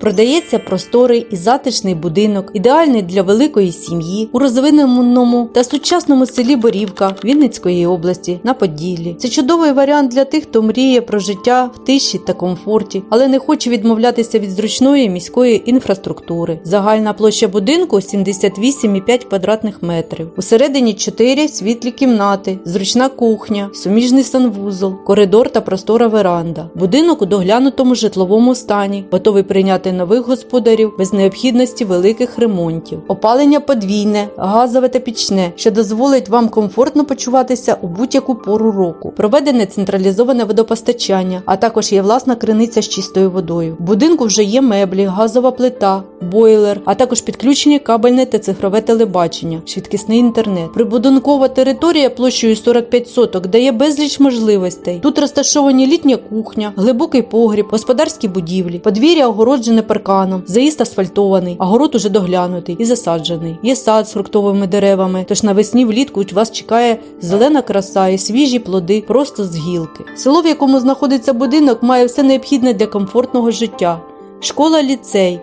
Продається просторий і затишний будинок, ідеальний для великої сім'ї у розвиненому та сучасному селі Борівка Вінницької області на Поділлі. Це чудовий варіант для тих, хто мріє про життя в тиші та комфорті, але не хоче відмовлятися від зручної міської інфраструктури. Загальна площа будинку 78,5 квадратних метрів. Усередині 4 світлі кімнати, зручна кухня, суміжний санвузол, коридор та простора веранда. Будинок у доглянутому житловому стані, готовий прийняти нових господарів без необхідності великих ремонтів. Опалення подвійне, газове та пічне, що дозволить вам комфортно почуватися у будь-яку пору року. Проведене централізоване водопостачання, а також є власна криниця з чистою водою. В будинку вже є меблі, газова плита, бойлер, а також підключені кабельне та цифрове телебачення, швидкісний інтернет. Прибудинкова територія площею 45 соток дає безліч можливостей. Тут розташовані літня кухня, глибокий погріб, господарські будівлі, подвір'я огороджене парканом, заїзд асфальтований, а город уже доглянутий і засаджений. Є сад з фруктовими деревами, тож навесні влітку вас чекає зелена краса і свіжі плоди просто з гілки. Село, в якому знаходиться будинок, має все необхідне для комфортного життя: школа, ліцей.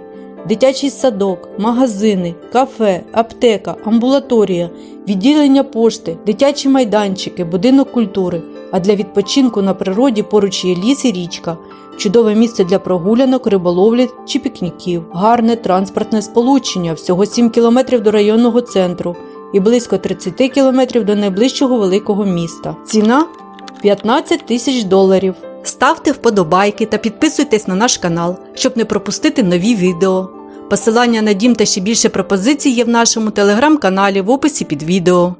Дитячий садок, магазини, кафе, аптека, амбулаторія, відділення пошти, дитячі майданчики, будинок культури. А для відпочинку на природі поруч є ліс і річка, чудове місце для прогулянок, риболовлі чи пікніків, гарне транспортне сполучення, всього 7 кілометрів до районного центру і близько 30 кілометрів до найближчого великого міста. Ціна 15 тисяч доларів. Ставте вподобайки та підписуйтесь на наш канал, щоб не пропустити нові відео. Посилання на дім та ще більше пропозицій є в нашому телеграм-каналі в описі під відео.